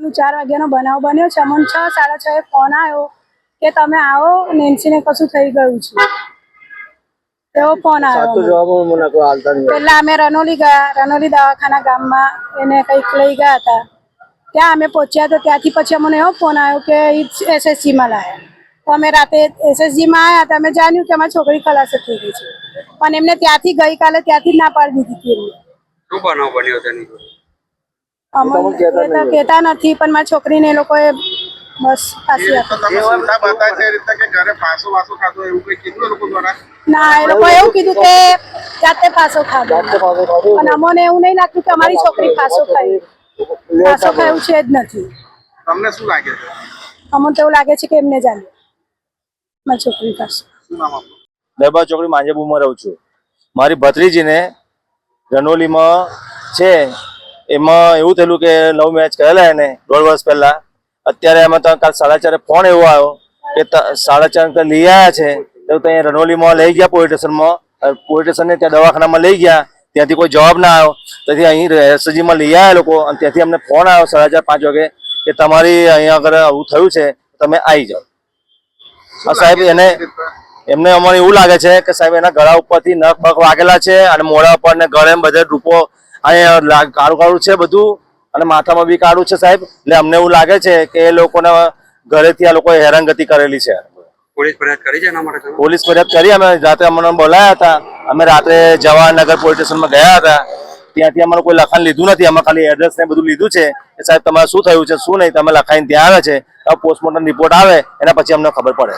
પેલું ચાર વાગ્યાનો બનાવ બન્યો છે. અમને છ સાડા છ એ ફોન આવ્યો કે તમે આવો નેન્સીને કશું થઈ ગયું છે. એવો ફોન આવ્યો પેલા અમે રનોલી ગયા રનોલી દવાખાના ગામમાં એને કંઈક લઈ ગયા હતા. ત્યાં અમે પહોંચ્યા તો ત્યાંથી પછી અમને એવો ફોન આવ્યો કે એસએસજી માં લાયા. તો અમે રાતે એસએસજી માં આવ્યા તો અમે જાણ્યું કે અમારી છોકરી ખલાસ થઈ ગઈ છે. પણ એમને ત્યાંથી ગઈકાલે ત્યાંથી જ ના પાડી દીધી હતી એમને. શું બનાવ બન્યો તેની કહેતા નથી પણ મારી છોકરીને એ લોકોએ બસ ફાંસી ના એ લોકો એવું કીધું કે જાતે પાસો ખાધો. પણ અમને એવું નહીં લાગતું કે અમારી છોકરી પાસો ખાય. પાસો ખાય એવું છે જ નથી. તમને શું લાગે છે? અમને તો એવું લાગે છે કે એમને જાણે મારી છોકરી પાસે દરબાર ચોકડી માંજેબુમાં રહું છું. મારી ભત્રીજીને રનોલીમાં છે એમાં એવું થયેલું કે લવ મેરેજ કરેલા એને, દોઢ વર્ષ પહેલા. અત્યારે એમાં તો કાલ સાડા ચારે ફોન એવો આવ્યો કે સાડા ચાર અંકલ લઈ આવ્યા છે, તો ત્યાં રણોલીમાં લઈ ગયા પોલીસ સ્ટેશનમાં. પોલીસ સ્ટેશનને ત્યાં દવાખાનામાં લઈ ગયા, ત્યાંથી કોઈ જવાબ ના આવ્યો. તેથી અહીં એસજીમાં લઈ આવ્યા લોકો, અને ત્યાંથી અમને ફોન આવ્યો સાડા ચાર, પાંચ વાગે કે તમારી અહીંયા આગળ આવું થયું છે તમે આવી જાઓ. સાહેબ, એને, એમને અમને એવું લાગે છે કે સાહેબ, એના ગળા ઉપરથી નખ બખ વાગેલા છે અને મોઢા ઉપર ને ગળે બધે રૂપો અહીંયા કાળું કાળું છે બધું અને માથામાં બી કાળું છે સાહેબ. એટલે અમને એવું લાગે છે કે એ લોકોને ઘરેથી આ લોકોએ હેરાનગતિ કરેલી છે. પોલીસ ફરિયાદ કરી છે એના માટે પોલીસ ફરિયાદ કરી. અમે રાત્રે અમને બોલાયા હતા. અમે રાત્રે જવાહરનગર પોલીસ સ્ટેશનમાં ગયા હતા. ત્યાંથી અમારું કોઈ લખાણ લીધું નથી. અમે ખાલી એડ્રેસ ને બધું લીધું છે. કે સાહેબ તમારે શું થયું છે શું નહીં? તમે લખાઈને ત્યાં આવે છે. પોસ્ટમોર્ટમ રિપોર્ટ આવે. એના પછી અમને ખબર પડે.